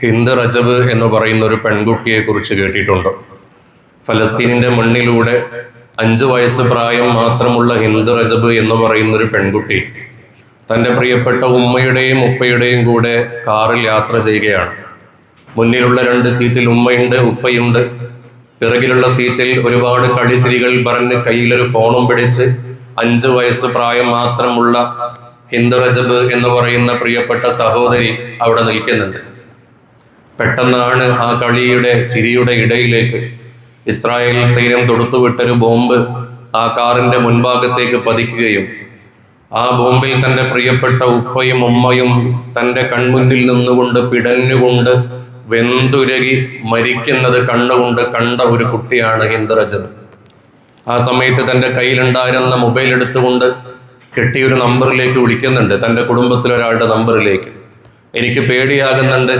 ഹിന്ദ് റജബ് എന്ന് പറയുന്ന ഒരു പെൺകുട്ടിയെ കുറിച്ച് കേട്ടിട്ടുണ്ട്. ഫലസ്തീനിന്റെ മണ്ണിലൂടെ അഞ്ചു വയസ്സ് പ്രായം മാത്രമുള്ള ഹിന്ദ് റജബ് എന്ന് പറയുന്ന ഒരു പെൺകുട്ടി തന്റെ പ്രിയപ്പെട്ട ഉമ്മയുടെയും ഉപ്പയുടെയും കൂടെ കാറിൽ യാത്ര ചെയ്യുകയാണ്. മുന്നിലുള്ള രണ്ട് സീറ്റിൽ ഉമ്മയുണ്ട് ഉപ്പയുണ്ട്. പിറകിലുള്ള സീറ്റിൽ ഒരുപാട് കളിശ്രീകൾ പറഞ്ഞ് കയ്യിലൊരു ഫോണും പിടിച്ച് അഞ്ചു വയസ്സ് പ്രായം മാത്രമുള്ള ഹിന്ദു റജബ് എന്ന് പറയുന്ന പ്രിയപ്പെട്ട സഹോദരി അവിടെ നിൽക്കുന്നുണ്ട്. പെട്ടെന്നാണ് ആ കളിയുടെ ചിരിയുടെ ഇടയിലേക്ക് ഇസ്രായേൽ സൈന്യം തൊടുത്തുവിട്ടൊരു ബോംബ് ആ കാറിന്റെ മുൻഭാഗത്തേക്ക് പതിക്കുകയും ആ ബോംബിൽ തന്റെ പ്രിയപ്പെട്ട ഉപ്പയും ഉമ്മയും തന്റെ കൺമുന്നിൽ നിന്നുകൊണ്ട് പിടഞ്ഞുകൊണ്ട് വെന്തുരകി മരിക്കുന്നത് കണ്ണുകൊണ്ട് കണ്ട ഒരു കുട്ടിയാണ് ഹിന്ദുറജബ് ആ സമയത്ത് തന്റെ കയ്യിലുണ്ടായിരുന്ന മൊബൈൽ എടുത്തുകൊണ്ട് കെട്ടിയൊരു നമ്പറിലേക്ക് വിളിക്കുന്നുണ്ട്. തന്റെ കുടുംബത്തിലൊരാളുടെ നമ്പറിലേക്ക്. എനിക്ക് പേടിയാകുന്നുണ്ട്.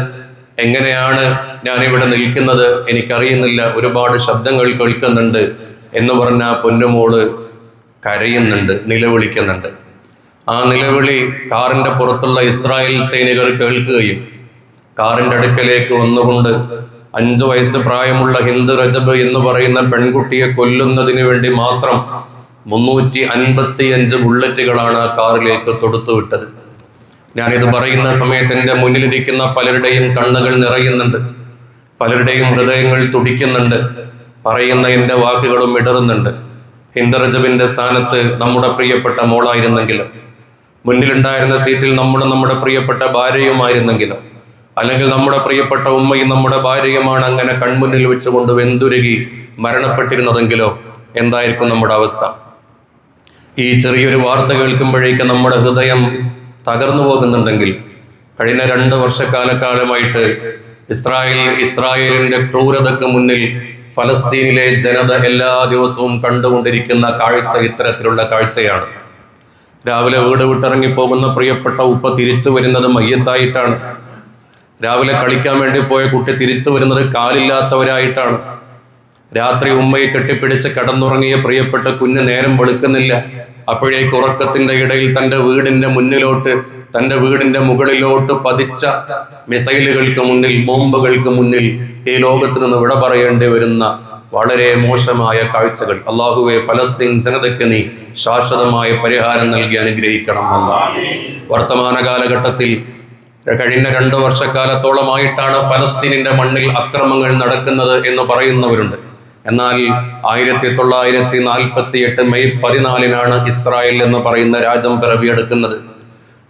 എങ്ങനെയാണ് ഞാനിവിടെ നിൽക്കുന്നത്? എനിക്കറിയുന്നില്ല. ഒരുപാട് ശബ്ദങ്ങൾ കേൾക്കുന്നുണ്ട് എന്ന് പറഞ്ഞ ആ പൊന്നുമോൾ കരയുന്നുണ്ട് നിലവിളിക്കുന്നുണ്ട്. ആ നിലവിളി കാറിന്റെ പുറത്തുള്ള ഇസ്രായേൽ സൈനികർ കേൾക്കുകയും കാറിന്റെ അടുക്കലേക്ക് വന്നുകൊണ്ട് അഞ്ചു വയസ്സ് പ്രായമുള്ള ഹിന്ദു രജബ് എന്ന് പറയുന്ന പെൺകുട്ടിയെ കൊല്ലുന്നതിന് വേണ്ടി മാത്രം മുന്നൂറ്റി അൻപത്തി അഞ്ച് ബുള്ളറ്റുകളാണ് ആ കാറിലേക്ക് തൊടുത്തുവിട്ടത് ഞാനിത് പറയുന്ന സമയത്ത് എന്റെ മുന്നിലിരിക്കുന്ന പലരുടെയും കണ്ണുകൾ നിറയുന്നുണ്ട്. പലരുടെയും ഹൃദയങ്ങൾ തുടിക്കുന്നുണ്ട്. പറയുന്ന എന്റെ വാക്കുകളും ഇടറുന്നുണ്ട്. ഹിന്ദുറജബിന്റെ സ്ഥാനത്ത് നമ്മുടെ പ്രിയപ്പെട്ട മോളായിരുന്നെങ്കിലും മുന്നിലുണ്ടായിരുന്ന സീറ്റിൽ നമ്മളും നമ്മുടെ പ്രിയപ്പെട്ട ഭാര്യയുമായിരുന്നെങ്കിലും അല്ലെങ്കിൽ നമ്മുടെ പ്രിയപ്പെട്ട ഉമ്മയും നമ്മുടെ ഭാര്യയുമാണ് അങ്ങനെ കൺമുന്നിൽ വെച്ചുകൊണ്ട് വെന്തുരുകി മരണപ്പെട്ടിരുന്നതെങ്കിലോ? എന്തായിരിക്കും നമ്മുടെ അവസ്ഥ? ഈ ചെറിയൊരു വാർത്ത കേൾക്കുമ്പോഴേക്ക് നമ്മുടെ ഹൃദയം തകർന്നു പോകുന്നുണ്ടെങ്കിൽ കഴിഞ്ഞ രണ്ട് വർഷക്കാലക്കാലമായിട്ട് ഇസ്രായേൽ ഇസ്രായേലിന്റെ ക്രൂരതയ്ക്ക് മുന്നിൽ ഫലസ്തീനിലെ ജനത എല്ലാ ദിവസവും കണ്ടുകൊണ്ടിരിക്കുന്ന കാഴ്ച ഇത്തരത്തിലുള്ള കാഴ്ചയാണ്. രാവിലെ വീട് വിട്ടിറങ്ങി പോകുന്ന പ്രിയപ്പെട്ട ഉപ്പ തിരിച്ചു വരുന്നത് മയ്യത്തായിട്ടാണ്. രാവിലെ കളിക്കാൻ വേണ്ടി പോയ കുട്ടി തിരിച്ചു വരുന്നത് കാലില്ലാത്തവരായിട്ടാണ്. രാത്രി ഉമ്മയെ കെട്ടിപ്പിടിച്ച് കടന്നുറങ്ങിയ പ്രിയപ്പെട്ട കുഞ്ഞ് നേരം വെളുക്കുന്നില്ല. അപ്പോഴേക്ക് ഉറക്കത്തിന്റെ ഇടയിൽ തന്റെ വീടിന്റെ മുന്നിലോട്ട് തന്റെ വീടിന്റെ മുകളിലോട്ട് പതിച്ച മിസൈലുകൾക്ക് മുന്നിൽ ബോംബുകൾക്ക് മുന്നിൽ ഈ ലോകത്ത് നിന്ന് വിട പറയേണ്ടി വരുന്ന വളരെ മോശമായ കാഴ്ചകൾ. അള്ളാഹുവെ ഫലസ്തീൻ ജനതയ്ക്ക് നീ ശാശ്വതമായ പരിഹാരം നൽകി അനുഗ്രഹിക്കണം അല്ല. വർത്തമാന കാലഘട്ടത്തിൽ കഴിഞ്ഞ രണ്ടു വർഷക്കാലത്തോളമായിട്ടാണ് ഫലസ്തീനിന്റെ മണ്ണിൽ അക്രമങ്ങൾ നടക്കുന്നത് എന്ന് പറയുന്നവരുണ്ട്. എന്നാൽ ആയിരത്തി തൊള്ളായിരത്തി നാൽപ്പത്തി എട്ട് മെയ് പതിനാലിനാണ് ഇസ്രായേൽ എന്ന് പറയുന്ന രാജ്യം പിറവിയെടുക്കുന്നത്.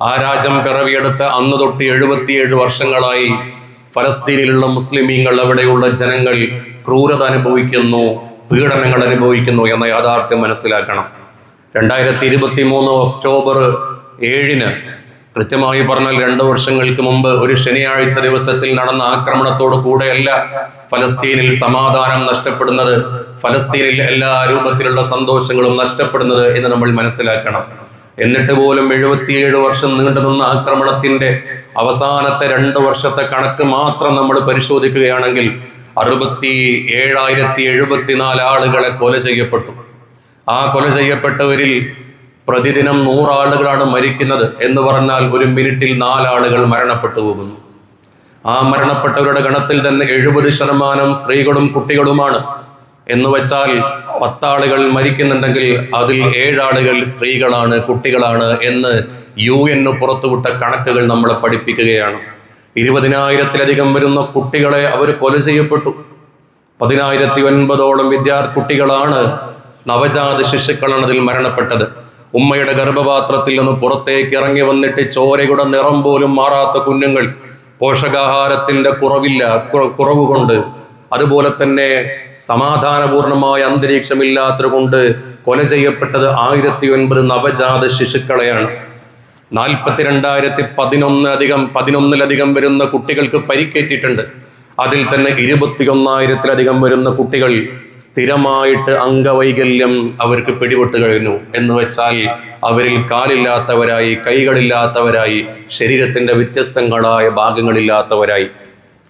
ആ രാജ്യം പിറവിയെടുത്ത അന്ന് തൊട്ട് എഴുപത്തിയേഴ് വർഷങ്ങളായി ഫലസ്തീനിലുള്ള മുസ്ലിമീങ്ങൾ അവിടെയുള്ള ജനങ്ങൾ ക്രൂരത അനുഭവിക്കുന്നു പീഡനങ്ങൾ അനുഭവിക്കുന്നു എന്ന യാഥാർത്ഥ്യം മനസ്സിലാക്കണം. രണ്ടായിരത്തി ഇരുപത്തി മൂന്ന് ഒക്ടോബർ ഏഴിന് കൃത്യമായി പറഞ്ഞാൽ രണ്ടു വർഷങ്ങൾക്ക് മുമ്പ് ഒരു ശനിയാഴ്ച ദിവസത്തിൽ നടന്ന ആക്രമണത്തോട് കൂടെയല്ല ഫലസ്തീനിൽ സമാധാനം നഷ്ടപ്പെടുന്നത്. ഫലസ്തീനിൽ എല്ലാ രൂപത്തിലുള്ള സന്തോഷങ്ങളും നഷ്ടപ്പെടുന്നത് എന്ന് നമ്മൾ മനസ്സിലാക്കണം. എന്നിട്ട് പോലും എഴുപത്തിയേഴ് വർഷം നീണ്ടുനിന്ന ആക്രമണത്തിന്റെ അവസാനത്തെ രണ്ട് വർഷത്തെ കണക്ക് മാത്രം നമ്മൾ പരിശോധിക്കുകയാണെങ്കിൽ അറുപത്തി ഏഴായിരത്തി എഴുപത്തിനാല് ആളുകളെ കൊല ചെയ്യപ്പെട്ടു. ആ കൊല ചെയ്യപ്പെട്ടവരിൽ പ്രതിദിനം നൂറാളുകളാണ് മരിക്കുന്നത് എന്ന് പറഞ്ഞാൽ ഒരു മിനിറ്റിൽ നാലാളുകൾ മരണപ്പെട്ടു പോകുന്നു. ആ മരണപ്പെട്ടവരുടെ ഗണത്തിൽ തന്നെ എഴുപത് ശതമാനം സ്ത്രീകളും കുട്ടികളുമാണ്. എന്ന് വെച്ചാൽ പത്താളുകൾ മരിക്കുന്നുണ്ടെങ്കിൽ അതിൽ ഏഴാളുകൾ സ്ത്രീകളാണ് കുട്ടികളാണ് എന്ന് യു എൻ പുറത്തുവിട്ട കണക്കുകൾ നമ്മളെ പഠിപ്പിക്കുകയാണ്. ഇരുപതിനായിരത്തിലധികം വരുന്ന കുട്ടികളെ അവർ കൊല ചെയ്യപ്പെട്ടു. പതിനായിരത്തി ഒൻപതോളം വിദ്യാർത്ഥി കുട്ടികളാണ് നവജാത ശിശുക്കളാണ് അതിൽ മരണപ്പെട്ടത്. ഉമ്മയുടെ ഗർഭപാത്രത്തിൽ നിന്ന് പുറത്തേക്ക് ഇറങ്ങി വന്നിട്ട് ചോരയുടെ നിറം പോലും മാറാത്ത കുഞ്ഞുങ്ങൾ പോഷകാഹാരത്തിന്റെ കുറവില്ല കുറവ് കൊണ്ട് അതുപോലെ തന്നെ സമാധാനപൂർണമായ അന്തരീക്ഷമില്ലാത്തത് കൊണ്ട് കൊല ചെയ്യപ്പെട്ടത് ആയിരത്തി ഒൻപത് നവജാത ശിശുക്കളെയാണ്. നാൽപ്പത്തിരണ്ടായിരത്തി പതിനൊന്ന് അധികം പതിനൊന്നിലധികം വരുന്ന കുട്ടികൾക്ക് പരിക്കേറ്റിട്ടുണ്ട്. അതിൽ തന്നെ ഇരുപത്തിയൊന്നായിരത്തിലധികം വരുന്ന കുട്ടികൾ സ്ഥിരമായിട്ട് അംഗവൈകല്യം അവർക്ക് പിടിപെട്ട് കഴിഞ്ഞു. എന്ന് വെച്ചാൽ അവരിൽ കാലില്ലാത്തവരായി കൈകളില്ലാത്തവരായി ശരീരത്തിന്റെ വ്യത്യസ്തങ്ങളായ ഭാഗങ്ങളില്ലാത്തവരായി.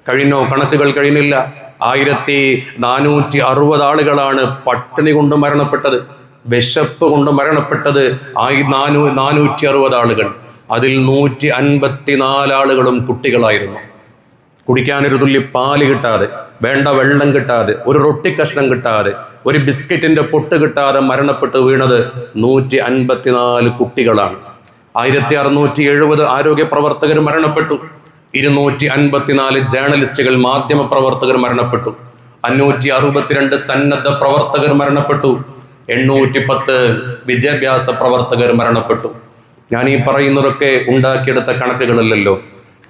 കഴിഞ്ഞോ? കണക്കുകൾ കഴിഞ്ഞില്ല. ആയിരത്തി നാനൂറ്റി അറുപത് ആളുകളാണ് പട്ടിണി കൊണ്ട് മരണപ്പെട്ടത്. വിശപ്പ് കൊണ്ട് മരണപ്പെട്ടത് ആയി നാനൂ നാനൂറ്റി അറുപത് ആളുകൾ. അതിൽ നൂറ്റി അൻപത്തി ആളുകളും കുട്ടികളായിരുന്നു. കുടിക്കാനൊരു തുള്ളി പാൽ കിട്ടാതെ വേണ്ട വെള്ളം കിട്ടാതെ ഒരു റൊട്ടി കഷ്ണം കിട്ടാതെ ഒരു ബിസ്ക്കറ്റിന്റെ പൊട്ട് കിട്ടാതെ മരണപ്പെട്ട് വീണത് നൂറ്റി അൻപത്തിനാല് കുട്ടികളാണ്. ആയിരത്തി അറുന്നൂറ്റി എഴുപത് ആരോഗ്യ പ്രവർത്തകർ മരണപ്പെട്ടു. ഇരുന്നൂറ്റി അൻപത്തിനാല് ജേർണലിസ്റ്റുകൾ മാധ്യമ പ്രവർത്തകർ മരണപ്പെട്ടു. അഞ്ഞൂറ്റി അറുപത്തിരണ്ട് സന്നദ്ധ പ്രവർത്തകർ മരണപ്പെട്ടു. എണ്ണൂറ്റി പത്ത് വിദ്യാഭ്യാസ പ്രവർത്തകർ മരണപ്പെട്ടു. ഞാൻ ഈ പറയുന്നതൊക്കെ ഉണ്ടാക്കിയെടുത്ത കണക്കുകളല്ലല്ലോ.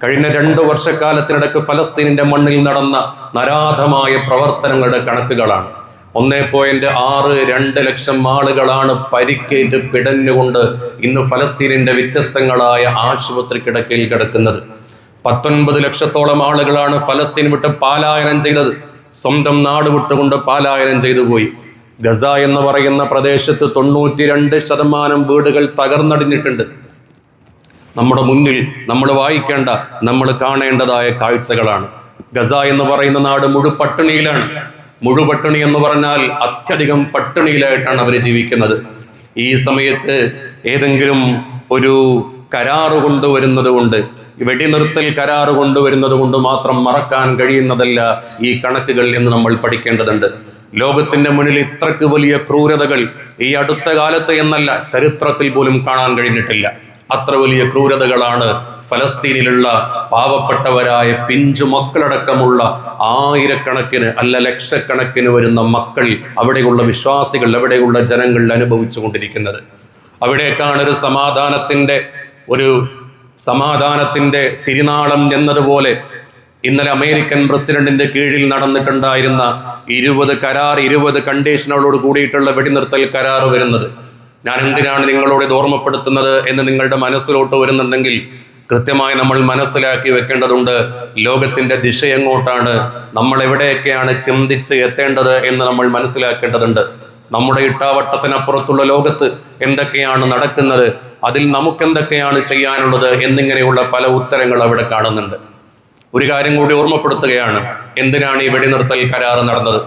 കഴിഞ്ഞ രണ്ടു വർഷക്കാലത്തിനിടക്ക് ഫലസ്തീനിന്റെ മണ്ണിൽ നടന്ന നരാധമായ പ്രവർത്തനങ്ങളുടെ കണക്കുകളാണ്. ഒന്നേ പോയിന്റ് ആറ് രണ്ട് ലക്ഷം ആളുകളാണ് പരിക്കേറ്റ് പിടഞ്ഞുകൊണ്ട് ഇന്ന് ഫലസ്തീനിന്റെ വ്യത്യസ്തങ്ങളായ ആശുപത്രി കിടക്കയിൽ കിടക്കുന്നത്. പത്തൊൻപത് ലക്ഷത്തോളം ആളുകളാണ് ഫലസ്തീൻ വിട്ട് പാലായനം ചെയ്തത്. സ്വന്തം നാട് വിട്ടുകൊണ്ട് പാലായനം ചെയ്തു പോയി. ഗസ എന്ന് പറയുന്ന പ്രദേശത്ത് തൊണ്ണൂറ്റി രണ്ട് ശതമാനം വീടുകൾ തകർന്നടിഞ്ഞിട്ടുണ്ട്. നമ്മുടെ മുന്നിൽ നമ്മൾ വായിക്കേണ്ട നമ്മൾ കാണേണ്ടതായ കാഴ്ചകളാണ്. ഗസ എന്ന് പറയുന്ന നാട് മുഴു പട്ടിണിയിലാണ്. മുഴു പട്ടിണി എന്ന് പറഞ്ഞാൽ അത്യധികം പട്ടിണിയിലായിട്ടാണ് അവർ ജീവിക്കുന്നത്. ഈ സമയത്ത് ഏതെങ്കിലും ഒരു കരാറ് കൊണ്ടുവരുന്നത് കൊണ്ട് വെടിനിർത്തൽ കരാറ് കൊണ്ടുവരുന്നത് കൊണ്ട് മാത്രം മറക്കാൻ കഴിയുന്നതല്ല ഈ കണക്കുകൾ എന്ന് നമ്മൾ പഠിക്കേണ്ടതുണ്ട്. ലോകത്തിന്റെ മുന്നിൽ ഇത്രക്ക് വലിയ ക്രൂരതകൾ ഈ അടുത്ത കാലത്ത് എന്നല്ല ചരിത്രത്തിൽ പോലും കാണാൻ കഴിഞ്ഞിട്ടില്ല. അത്ര വലിയ ക്രൂരതകളാണ് ഫലസ്തീനിലുള്ള പാവപ്പെട്ടവരായ പിഞ്ചു മക്കളടക്കമുള്ള ആയിരക്കണക്കിന് അല്ല ലക്ഷക്കണക്കിന് വരുന്ന മക്കൾ അവിടെയുള്ള വിശ്വാസികൾ അവിടെയുള്ള ജനങ്ങൾ അനുഭവിച്ചു കൊണ്ടിരിക്കുന്നത്. അവിടേക്കാണ് ഒരു സമാധാനത്തിന്റെ ഒരു സമാധാനത്തിന്റെ തിരുനാളം എന്നതുപോലെ ഇന്നലെ അമേരിക്കൻ പ്രസിഡന്റിന്റെ കീഴിൽ നടന്നിട്ടുണ്ടായിരുന്ന ഇരുപത് കരാർ ഇരുപത് കണ്ടീഷനുകളോട് കൂടിയിട്ടുള്ള വെടിനിർത്തൽ കരാർ വരുന്നത്. ഞാൻ എന്തിനാണ് നിങ്ങളോട് ഇത് ഓർമ്മപ്പെടുത്തുന്നത് എന്ന് നിങ്ങളുടെ മനസ്സിലോട്ട് വരുന്നുണ്ടെങ്കിൽ കൃത്യമായി നമ്മൾ മനസ്സിലാക്കി വെക്കേണ്ടതുണ്ട്. ലോകത്തിന്റെ ദിശ എങ്ങോട്ടാണ്? നമ്മൾ എവിടെയൊക്കെയാണ് ചിന്തിച്ച് എത്തേണ്ടത് എന്ന് നമ്മൾ മനസ്സിലാക്കേണ്ടതുണ്ട്. നമ്മുടെ ഇട്ടാവട്ടത്തിനപ്പുറത്തുള്ള ലോകത്ത് എന്തൊക്കെയാണ് നടക്കുന്നത്? അതിൽ നമുക്കെന്തൊക്കെയാണ് ചെയ്യാനുള്ളത്? എന്നിങ്ങനെയുള്ള പല ഉത്തരങ്ങൾ അവിടെ കാണുന്നുണ്ട്. ഒരു കാര്യം കൂടി ഓർമ്മപ്പെടുത്തുകയാണ്. എന്തിനാണ് ഈ വെടിനിർത്തൽ കരാറ് നടന്നത്?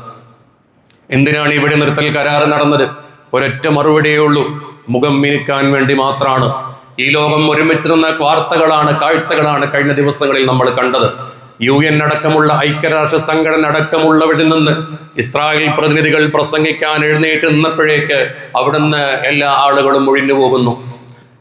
എന്തിനാണ് ഈ വെടിനിർത്തൽ കരാറ് നടന്നത്? ഒരൊറ്റ മറുപടിയേ ഉള്ളൂ. മുഖം മിനുക്കാൻ വേണ്ടി മാത്രമാണ്. ഈ ലോകം ഒരുമിച്ച് നിന്ന വാർത്തകളാണ് കാഴ്ചകളാണ് കഴിഞ്ഞ ദിവസങ്ങളിൽ നമ്മൾ കണ്ടത്. യു എൻ അടക്കമുള്ള ഐക്യരാഷ്ട്ര സംഘടന അടക്കമുള്ളവരിൽ നിന്ന് ഇസ്രായേൽ പ്രതിനിധികൾ പ്രസംഗിക്കാൻ എഴുന്നേറ്റ് നിന്നപ്പോഴേക്ക് അവിടുന്ന് എല്ലാ ആളുകളും ഒഴിഞ്ഞു പോകുന്നു.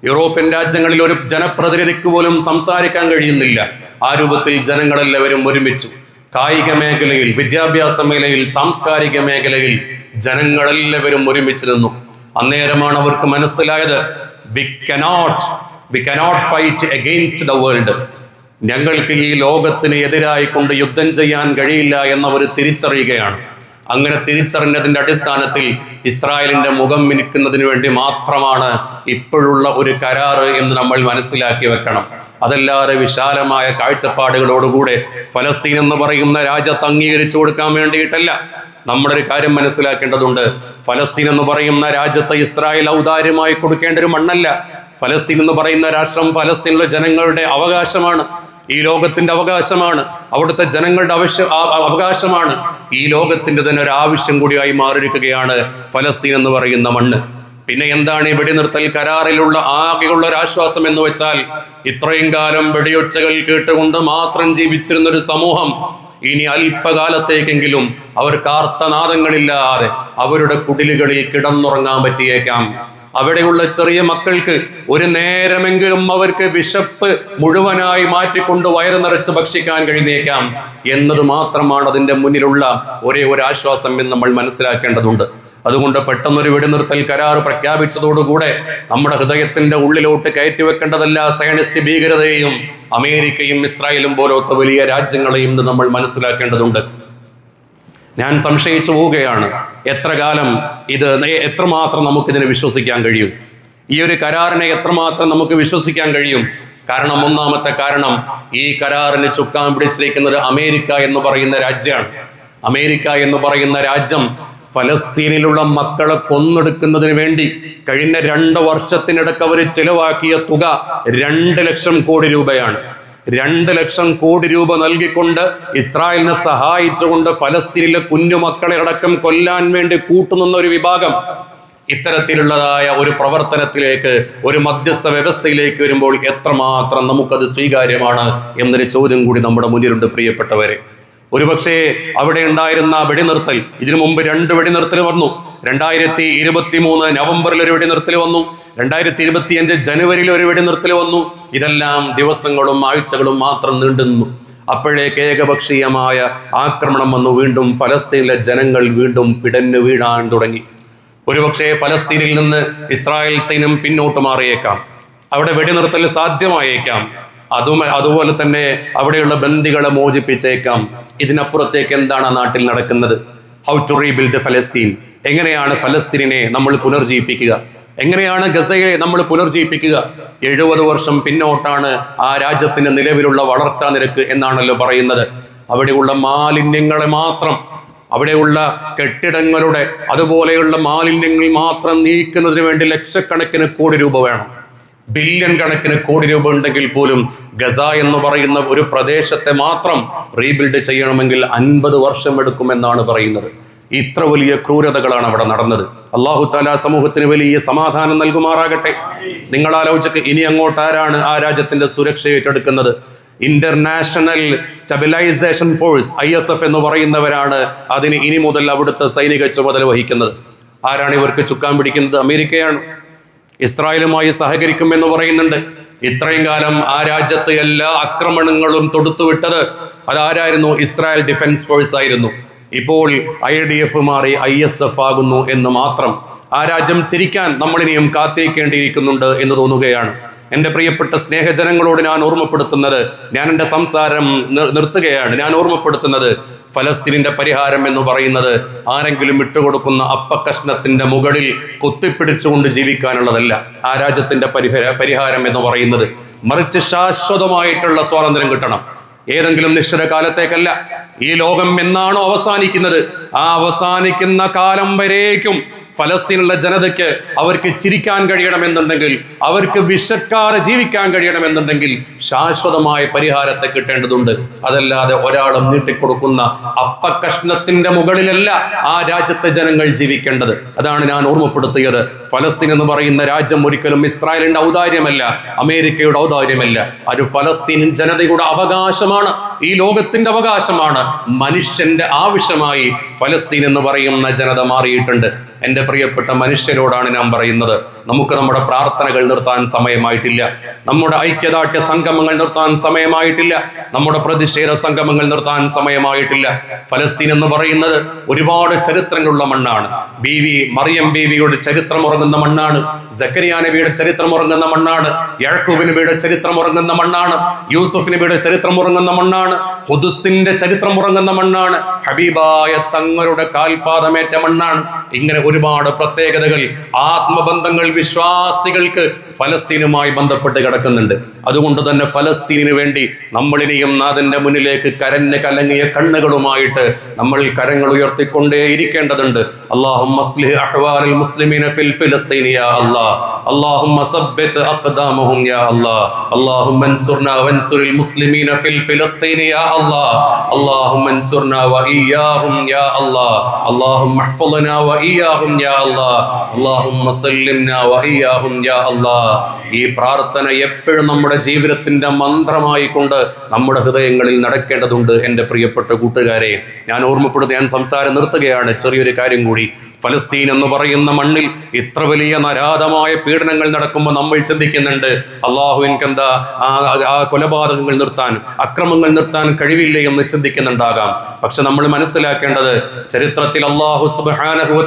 യൂറോപ്യൻ രാജ്യങ്ങളിൽ ഒരു ജനപ്രതിനിധിക്ക് പോലും സംസാരിക്കാൻ കഴിയുന്നില്ല. ആ രൂപത്തിൽ ജനങ്ങളെല്ലാവരും ഒരുമിച്ചു. കായിക മേഖലയിൽ വിദ്യാഭ്യാസ മേഖലയിൽ സാംസ്കാരിക മേഖലയിൽ ജനങ്ങളെല്ലാവരും ഒരുമിച്ച് നിന്നു. അന്നേരമാണ് അവർക്ക് മനസ്സിലായത് we cannot we cannot fight against the world ഞങ്ങൾക്ക് ഈ ലോകത്തിന് എതിരായി കൊണ്ട് യുദ്ധം ചെയ്യാൻ കഴിയില്ല എന്നവർ തിരിച്ചറിയുകയാണ്. അങ്ങനെ തിരിച്ചറിഞ്ഞതിന്റെ അടിസ്ഥാനത്തിൽ ഇസ്രായേലിന്റെ മുഖം മിനുക്കുന്നതിന് വേണ്ടി മാത്രമാണ് ഇപ്പോഴുള്ള ഒരു കരാറ് എന്ന് നമ്മൾ മനസ്സിലാക്കി വെക്കണം. അതല്ലാതെ വിശാലമായ കാഴ്ചപ്പാടുകളോടുകൂടെ ഫലസ്തീൻ എന്ന് പറയുന്ന രാജ്യത്ത് അംഗീകരിച്ചു കൊടുക്കാൻ വേണ്ടിയിട്ടല്ല. നമ്മുടെ ഒരു കാര്യം മനസ്സിലാക്കേണ്ടതുണ്ട്. ഫലസ്തീൻ എന്ന് പറയുന്ന രാജ്യത്തെ ഇസ്രായേൽ ഔദാര്യമായി കൊടുക്കേണ്ട ഒരു മണ്ണല്ല. ഫലസ്തീൻ എന്ന് പറയുന്ന രാഷ്ട്രം ഫലസ്തീനിലെ ജനങ്ങളുടെ അവകാശമാണ്. ഈ ലോകത്തിന്റെ അവകാശമാണ്. അവിടുത്തെ ജനങ്ങളുടെ ആവശ്യ അവകാശമാണ്. ഈ ലോകത്തിന്റെ തന്നെ ഒരു ആവശ്യം കൂടിയായി മാറിയിരിക്കുകയാണ് ഫലസ്തീൻ എന്ന് പറയുന്ന മണ്ണ്. പിന്നെ എന്താണ് ഈ വെടിനിർത്തൽ കരാറിലുള്ള ആകെയുള്ള ഒരു ആശ്വാസം എന്ന് വെച്ചാൽ ഇത്രയും കാലം വെടിയൊച്ചകൾ കേട്ടുകൊണ്ട് മാത്രം ജീവിച്ചിരുന്ന ഒരു സമൂഹം ഇനി അല്പകാലത്തേക്കെങ്കിലും അവർക്ക് ആർത്തനാദങ്ങളില്ലാതെ അവരുടെ കുടിലുകളിൽ കിടന്നുറങ്ങാൻ പറ്റിയേക്കാം. അവിടെയുള്ള ചെറിയ മക്കൾക്ക് ഒരു നേരമെങ്കിലും അവർക്ക് വിശപ്പ് മുഴുവനായി മാറ്റിക്കൊണ്ട് വയറ് നിറച്ച് ഭക്ഷിക്കാൻ കഴിഞ്ഞേക്കാം എന്നത് മാത്രമാണ് അതിന്റെ മുന്നിലുള്ള ഒരേ ഒരു ആശ്വാസം എന്ന് നമ്മൾ മനസ്സിലാക്കേണ്ടതുണ്ട്. അതുകൊണ്ട് പെട്ടെന്നൊരു വെടിനിർത്തൽ കരാർ പ്രഖ്യാപിച്ചതോടുകൂടെ നമ്മുടെ ഹൃദയത്തിന്റെ ഉള്ളിലോട്ട് കയറ്റിവെക്കേണ്ടതല്ല സയനിസ്റ്റ് ഭീകരതയെയും അമേരിക്കയും ഇസ്രായേലും പോലത്തെ വലിയ രാജ്യങ്ങളെയും നമ്മൾ മനസ്സിലാക്കേണ്ടതുണ്ട്. ഞാൻ സംശയിച്ചു പോവുകയാണ്. എത്ര കാലം ഇത് എത്രമാത്രം നമുക്കിതിനെ വിശ്വസിക്കാൻ കഴിയും? ഈ ഒരു കരാറിനെ എത്രമാത്രം നമുക്ക് വിശ്വസിക്കാൻ കഴിയും? കാരണം ഒന്നാമത്തെ കാരണം ഈ കരാറിന് ചുക്കാൻ പിടിച്ചിരിക്കുന്നത് അമേരിക്ക എന്ന് പറയുന്ന രാജ്യമാണ്. അമേരിക്ക എന്ന് പറയുന്ന രാജ്യം ഫലസ്തീനിലുള്ള മക്കളെ കൊന്നെടുക്കുന്നതിന് വേണ്ടി കഴിഞ്ഞ രണ്ട് വർഷത്തിനിടക്ക് അവർ ചിലവാക്കിയ തുക രണ്ട് ലക്ഷം കോടി രൂപയാണ്. രണ്ട് ലക്ഷം കോടി രൂപ നൽകിക്കൊണ്ട് ഇസ്രായേലിനെ സഹായിച്ചുകൊണ്ട് ഫലസ്തീനിലെ കുഞ്ഞുമക്കളെ അടക്കം കൊല്ലാൻ വേണ്ടി കൂട്ടുനിന്ന ഒരു വിഭാഗം ഇത്തരത്തിലുള്ളതായ ഒരു പ്രവർത്തനത്തിലേക്ക് ഒരു മധ്യസ്ഥ വ്യവസ്ഥയിലേക്ക് വരുമ്പോൾ എത്രമാത്രം നമുക്കത് സ്വീകാര്യമാണ് എന്നൊരു ചോദ്യം കൂടി നമ്മുടെ മുന്നിലുണ്ട് പ്രിയപ്പെട്ടവരെ. ഒരുപക്ഷെ അവിടെ ഉണ്ടായിരുന്ന വെടിനിർത്തൽ ഇതിനു മുമ്പ് രണ്ട് വെടിനിർത്തൽ വന്നു. രണ്ടായിരത്തി ഇരുപത്തി മൂന്ന് നവംബറിൽ ഒരു വെടിനിർത്തൽ വന്നു. രണ്ടായിരത്തി ഇരുപത്തിയഞ്ച് ജനുവരിയിൽ ഒരു വെടിനിർത്തൽ വന്നു. ഇതെല്ലാം ദിവസങ്ങളും ആഴ്ചകളും മാത്രം നീണ്ടുന്നു അപ്പോഴേക്ക് ഏകപക്ഷീയമായ ആക്രമണം വന്നു. വീണ്ടും ഫലസ്തീനിലെ ജനങ്ങൾ വീണ്ടും പിടഞ്ഞു വീഴാൻ തുടങ്ങി. ഒരുപക്ഷെ ഫലസ്തീനിൽ നിന്ന് ഇസ്രായേൽ സൈന്യം പിന്നോട്ട് മാറിയേക്കാം. അവിടെ വെടിനിർത്തൽ സാധ്യമായേക്കാം. അതും അതുപോലെ തന്നെ അവിടെയുള്ള ബന്ദികളെ മോചിപ്പിച്ചേക്കാം. ഇതിനപ്പുറത്തേക്ക് എന്താണ് ആ നാട്ടിൽ നടക്കുന്നത്? ഹൗ ടു റീബിൽഡ് ഫലസ്തീൻ എങ്ങനെയാണ് ഫലസ്തീനെ നമ്മൾ പുനർജീവിപ്പിക്കുക? എങ്ങനെയാണ് ഗസയെ നമ്മൾ പുനർജീവിപ്പിക്കുക? എഴുപത് വർഷം പിന്നോട്ടാണ് ആ രാജ്യത്തിന്റെ നിലവിലുള്ള വളർച്ചാ നിരക്ക് എന്നാണല്ലോ പറയുന്നത്. അവിടെയുള്ള മാലിന്യങ്ങളെ മാത്രം അവിടെയുള്ള കെട്ടിടങ്ങളുടെ അതുപോലെയുള്ള മാലിന്യങ്ങൾ മാത്രം നീക്കുന്നതിന് വേണ്ടി ലക്ഷക്കണക്കിന് കോടി രൂപ വേണം. ബില്യൺ കണക്കിന് കോടി രൂപ ഉണ്ടെങ്കിൽ പോലും ഗസ എന്ന് പറയുന്ന ഒരു പ്രദേശത്തെ മാത്രം റീബിൽഡ് ചെയ്യണമെങ്കിൽ അൻപത് വർഷം എടുക്കുമെന്നാണ് പറയുന്നത്. ഇത്ര വലിയ ക്രൂരതകളാണ് അവിടെ നടന്നത്. അള്ളാഹു താല സമൂഹത്തിന് വലിയ സമാധാനം നൽകുമാറാകട്ടെ. നിങ്ങൾ ആലോചിക്ക് ഇനി അങ്ങോട്ട് ആരാണ് ആ രാജ്യത്തിന്റെ സുരക്ഷ ഏറ്റെടുക്കുന്നത്? International stabilisation force I S F എന്ന് പറയുന്നവരാണ് അതിന് ഇനി മുതൽ അവിടുത്തെ സൈനിക ചുമതല വഹിക്കുന്നത്. ആരാണ് ഇവർക്ക് ചുക്കാൻ പിടിക്കുന്നത്? അമേരിക്കയാണ്. ഇസ്രായേലുമായി സഹകരിക്കുമെന്ന് പറയുന്നുണ്ട്. ഇത്രയും കാലം ആ രാജ്യത്ത് എല്ലാ ആക്രമണങ്ങളും തൊടുത്തുവിട്ടത് അതാരായിരുന്നു? ഇസ്രായേൽ ഡിഫൻസ് ഫോഴ്സ് ആയിരുന്നു. ഇപ്പോൾ ഐ ഡി എഫ് മാറി ഐ എസ് എഫ് ആകുന്നു എന്ന് മാത്രം. ആ രാജ്യം ചിരിക്കാൻ നമ്മളിനിയും കാത്തിരിക്കേണ്ടിയിരിക്കുന്നുണ്ട് എന്ന് തോന്നുകയാണ്. എന്റെ പ്രിയപ്പെട്ട സ്നേഹജനങ്ങളോട് ഞാൻ ഓർമ്മപ്പെടുത്തുന്നത്. ഞാൻ എന്റെ സംസാരം നിർ- നിർത്തുകയാണ്. ഞാൻ ഓർമ്മപ്പെടുത്തുന്നത് ഫലസ്തീനിന്റെ പരിഹാരം എന്ന് പറയുന്നത് ആരെങ്കിലും ഇട്ടുകൊടുക്കുന്ന അപ്പക്കഷ്ണത്തിന്റെ മുകളിൽ കുത്തിപ്പിടിച്ചുകൊണ്ട് ജീവിക്കാനുള്ളതല്ല. ആ രാജ്യത്തിന്റെ പരിഹാരം എന്ന് പറയുന്നത് മറിച്ച് ശാശ്വതമായിട്ടുള്ള സ്വാതന്ത്ര്യം കിട്ടണം. ഏതെങ്കിലും നിശ്ചിത കാലത്തേക്കല്ല. ഈ ലോകം എന്നാണോ അവസാനിക്കുന്നത്? ആ അവസാനിക്കുന്ന കാലം വരേക്കും ഫലസ്തീനുള്ള ജനതയ്ക്ക് അവർക്ക് ചിരിക്കാൻ കഴിയണമെന്നുണ്ടെങ്കിൽ അവർക്ക് വിഷക്കാരെ ജീവിക്കാൻ കഴിയണമെന്നുണ്ടെങ്കിൽ ശാശ്വതമായ പരിഹാരത്തെ കിട്ടേണ്ടതുണ്ട്. അതല്ലാതെ ഒരാളും നീട്ടിക്കൊടുക്കുന്ന അപ്പക്കഷ്ണത്തിന്റെ മുകളിലല്ല ആ രാജ്യത്തെ ജനങ്ങൾ ജീവിക്കേണ്ടത്. അതാണ് ഞാൻ ഓർമ്മപ്പെടുത്തിയത്. ഫലസ്തീൻ എന്ന് പറയുന്ന രാജ്യം ഒരിക്കലും ഇസ്രായേലിന്റെ ഔദാര്യമല്ല അമേരിക്കയുടെ ഔദാര്യമല്ല. അത് ഫലസ്തീൻ ജനതയുടെ അവകാശമാണ്. ഈ ലോകത്തിന്റെ അവകാശമാണ്. മനുഷ്യന്റെ ആവശ്യമായി ഫലസ്തീൻ എന്ന് പറയുന്ന ജനത മാറിയിട്ടുണ്ട്. എന്റെ പ്രിയപ്പെട്ട മനുഷ്യരോടാണ് ഞാൻ പറയുന്നത്. നമുക്ക് നമ്മുടെ പ്രാർത്ഥനകൾ നിർത്താൻ സമയമായിട്ടില്ല. നമ്മുടെ ഐക്യദാർഢ്യ സംഗമങ്ങൾ നിർത്താൻ സമയമായിട്ടില്ല. നമ്മുടെ പ്രതിഷേധ സംഗമങ്ങൾ നിർത്താൻ സമയമായിട്ടില്ല. ഫലസ്തീൻ എന്ന് പറയുന്നത് ഒരുപാട് ചരിത്രങ്ങളുള്ള മണ്ണാണ്. ബി വി മറിയം ബീവിയുടെ ചരിത്രം ഉറങ്ങുന്ന മണ്ണാണ്. സക്കരിയ നബിയുടെ ചരിത്രം ഉറങ്ങുന്ന മണ്ണാണ്. യഴക്കൂബ് നബിയുടെ ചരിത്രം ഉറങ്ങുന്ന മണ്ണാണ്. യൂസുഫ് നബിയുടെ ചരിത്രം ഉറങ്ങുന്ന മണ്ണാണ്. ഹുദുസിന്റെ ചരിത്രം ഉറങ്ങുന്ന മണ്ണാണ്. ഹബീബായ തങ്ങളുടെ കാൽപാദമേറ്റ മണ്ണാണ്. ഇങ്ങനെ ഒരുപാട് പ്രത്യേകതകൾ ആത്മബന്ധങ്ങൾ വിശ്വാസികൾക്ക് ഫലസ്തീനുമായി ബന്ധപ്പെട്ട് കിടക്കുന്നുണ്ട് അതുകൊണ്ട് തന്നെ ഫലസ്തീനിന് വേണ്ടി നമ്മളിനിയും നാഥന്റെ മുന്നിലേക്ക് കരഞ്ഞ് കലങ്ങിയ കണ്ണുകളുമായിട്ട് നമ്മൾ കരങ്ങൾ ഉയർത്തിക്കൊണ്ടേ ഇരിക്കേണ്ടതുണ്ട് അള്ളാഹും മുസ്ലിമീന ഫിൽ ഫിലസ്തീൻ യാ അല്ലാഹ് اللهم ثبت أقدامهم يا الله اللهم انصرنا وانصر المسلمين في فلسطين يا الله اللهم انصرنا وإياهم ഇയാഹും യാ അല്ലാ അല്ലാഹുമ്മ സല്ലിംനാ വഇയ്യാഹും യാ അല്ലാ ഈ പ്രാർത്ഥന എപ്പോഴും നമ്മുടെ ജീവിതത്തിന്റെ മന്ത്രമായിക്കൊണ്ട് നമ്മുടെ ഹൃദയങ്ങളിൽ നടക്കേണ്ടതുണ്ട് എന്റെ പ്രിയപ്പെട്ട കൂട്ടുകാരെ. ഞാൻ ഓർമ്മപ്പെടുത്തി ഞാൻ സംസാരം നിർത്തുകയാണ്. ചെറിയൊരു കാര്യം കൂടി. ഫലസ്തീൻ എന്ന് പറയുന്ന മണ്ണിൽ ഇത്ര വലിയ നരാധമായ പീഡനങ്ങൾ നടക്കുമ്പോൾ നമ്മൾ ചിന്തിക്കുന്നുണ്ട് അള്ളാഹു എനിക്കെന്താ ആ കൊലപാതകങ്ങൾ നിർത്താൻ അക്രമങ്ങൾ നിർത്താൻ കഴിവില്ലേ? എന്ന് ചിന്തിക്കുന്നുണ്ടാകാം. പക്ഷെ നമ്മൾ മനസ്സിലാക്കേണ്ടത് ചരിത്രത്തിൽ അള്ളാഹു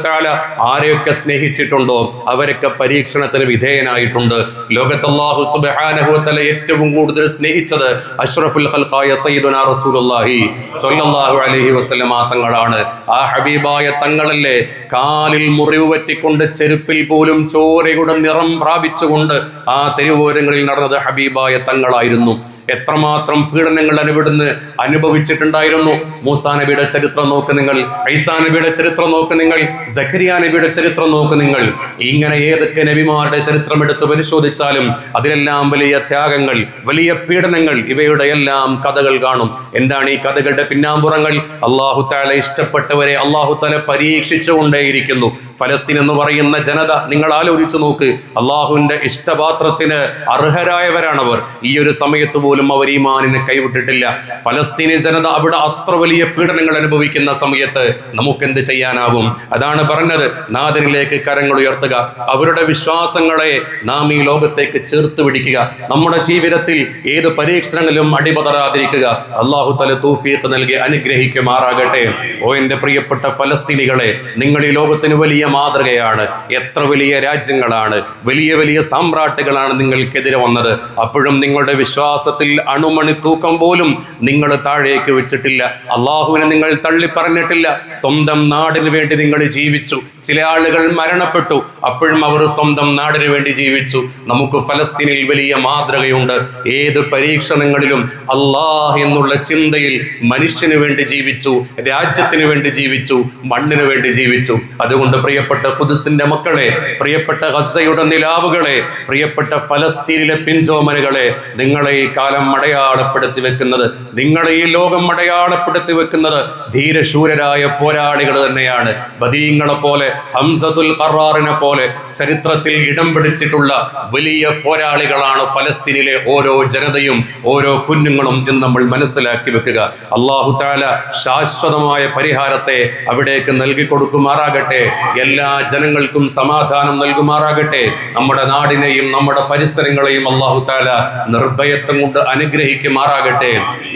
തആല ആരെയൊക്കെ സ്നേഹിച്ചിട്ടുണ്ടോ? അവരൊക്കെ പരീക്ഷണത്തിന് വിധേയനായിട്ടുണ്ട്. ലോകത്തല്ലാഹു സുബാനഹുത്തല ഏറ്റവും കൂടുതൽ സ്നേഹിച്ചത് അഷ്റഫുൽ ഹൽഖായ സയ്യിദുനാ റസൂലുള്ളാഹി സ്വല്ലല്ലാഹു അലൈഹി വസല്ലമ തങ്ങളാണ്. ആ ഹബീബായ തങ്ങളല്ലേ? കാലിൽ മുറിവ് പറ്റിക്കൊണ്ട് ചെരുപ്പിൽ പോലും ചോരയുടെ നിറം പ്രാപിച്ചുകൊണ്ട് ആ തെരുവോരങ്ങളിൽ നടന്നത് ഹബീബായ തങ്ങളായിരുന്നു. എത്രമാത്രം പീഡനങ്ങൾ അനുവിടുന്ന് അനുഭവിച്ചിട്ടുണ്ടായിരുന്നു? മൂസാ നബിയുടെ ചരിത്രം നോക്ക് നിങ്ങൾ ഐസാ നബിയുടെ ചരിത്രം നോക്ക് നിങ്ങൾ സഖരിയാ നബിയുടെ ചരിത്രം നോക്ക് നിങ്ങൾ. ഇങ്ങനെ ഏതൊക്കെ നബിമാരുടെ ചരിത്രം എടുത്ത് പരിശോധിച്ചാലും അതിലെല്ലാം വലിയ ത്യാഗങ്ങൾ വലിയ പീഡനങ്ങൾ ഇവയുടെ എല്ലാം കഥകൾ കാണും. എന്താണ് ഈ കഥകളുടെ പിന്നാമ്പുറങ്ങൾ? അള്ളാഹു താല ഇഷ്ടപ്പെട്ടവരെ അള്ളാഹു താല പരീക്ഷിച്ചുകൊണ്ടേയിരിക്കുന്നു. ഫലസ്തീൻ എന്ന് പറയുന്ന ജനത നിങ്ങൾ ആലോചിച്ചു നോക്ക്. അള്ളാഹുവിന്റെ ഇഷ്ടപാത്രത്തിന് അർഹരായവരാണവർ. ഈ ഒരു സമയത്ത് പോലും അവർ ഈ മാനിനെ കൈവിട്ടിട്ടില്ല. ഫലസ്തീനി ജനത അവിടെ അത്ര വലിയ പീഡനങ്ങൾ അനുഭവിക്കുന്ന സമയത്ത് നമുക്ക് എന്ത് ചെയ്യാനാവും അതാണ് പറഞ്ഞത്. നാഥനിലേക്ക് കരങ്ങൾ ഉയർത്തുക. അവരുടെ വിശ്വാസങ്ങളെ നാം ഈ ലോകത്തേക്ക് ചേർത്ത് പിടിക്കുക. നമ്മുടെ ജീവിതത്തിൽ ഏത് പരീക്ഷണങ്ങളിലും അടിപതറാതിരിക്കുക. അള്ളാഹു തല തൂഫീത്ത് നൽകി അനുഗ്രഹിക്കുമാറാകട്ടെ. ഓ എന്റെ പ്രിയപ്പെട്ട ഫലസ്തീനികളെ നിങ്ങൾ ഈ ലോകത്തിന് വലിയ മാതൃകയാണ്. എത്ര വലിയ രാജ്യങ്ങളാണ്. വലിയ വലിയ സാമ്രാട്ടുകളാണ് നിങ്ങൾക്കെതിരെ വന്നത്. അപ്പോഴും നിങ്ങളുടെ വിശ്വാസത്തിൽ അണുമണി തൂക്കം പോലും നിങ്ങൾ താഴേക്ക് വെച്ചിട്ടില്ല. അള്ളാഹുവിനെ നിങ്ങൾ തള്ളിപ്പറഞ്ഞിട്ടില്ല. സ്വന്തം നാടിന് വേണ്ടി നിങ്ങൾ ജീവിച്ചു. ചില ആളുകൾ മരണപ്പെട്ടു. അപ്പോഴും അവർ സ്വന്തം നാടിന് വേണ്ടി ജീവിച്ചു. നമുക്ക് ഫലസ്തീനിൽ വലിയ മാതൃകയുണ്ട്. ഏത് പരീക്ഷണങ്ങളിലും അള്ളാഹ് എന്നുള്ള ചിന്തയിൽ മനുഷ്യന് വേണ്ടി ജീവിച്ചു രാജ്യത്തിന് വേണ്ടി ജീവിച്ചു മണ്ണിന് വേണ്ടി ജീവിച്ചു. അതുകൊണ്ട് പ്രിയപ്പെട്ട പുതുസിന്റെ മക്കളെ പ്രിയപ്പെട്ട ഗസയുടെ നിലാവുകളെ പ്രിയപ്പെട്ട ഫലസ്തീനിലെ പിഞ്ചോമനുകളെ നിങ്ങളെ ഈ കാലം അടയാളപ്പെടുത്തി വെക്കുന്നത് നിങ്ങളെ ഈ ലോകം അടയാളപ്പെടുത്തി വെക്കുന്നത് ധീരശൂരരായ പോരാളികൾ തന്നെയാണ്. ബദീങ്ങളെ പോലെ ഹംസതുൽ ഖറാറിനെ പോലെ ചരിത്രത്തിൽ ഇടം പിടിച്ചിട്ടുള്ള വലിയ പോരാളികളാണ് ഫലസ്തീനിലെ ഓരോ ജനതയും ഓരോ കുഞ്ഞുങ്ങളും എന്ന് നമ്മൾ മനസ്സിലാക്കി വെക്കുക. അള്ളാഹു താല ശാശ്വതമായ പരിഹാരത്തെ അവിടേക്ക് നൽകി കൊടുക്കുമാറാകട്ടെ എല്ലാ ജനങ്ങൾക്കും സമാധാനം നൽകുമാറാകട്ടെ. നമ്മുടെ നാടിനെയും നമ്മുടെ പരിസരങ്ങളെയും അള്ളാഹു താല നിർഭയത്വം കൊണ്ട് അനുഗ്രഹിക്കുമാറാകട്ടെ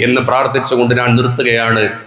എന്ന് പ്രാർത്ഥിച്ചുകൊണ്ട് ഞാൻ നിർത്തുകയാണ്.